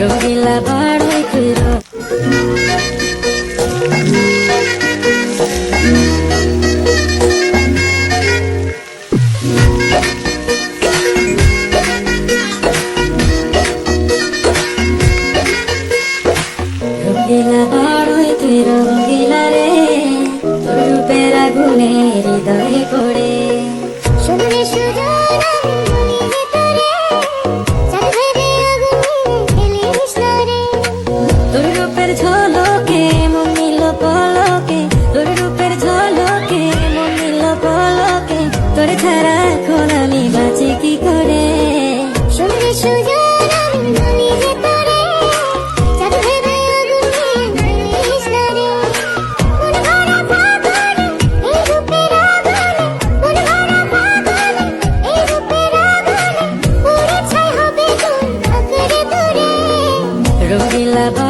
rogué la barra y. love.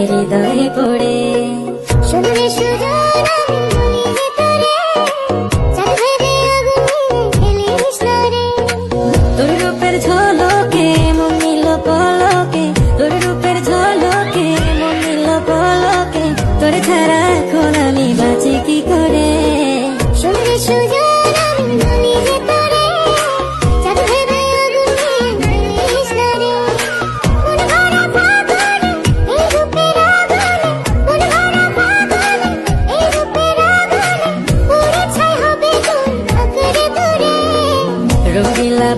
হৃদয়ে পড়ে Pero si la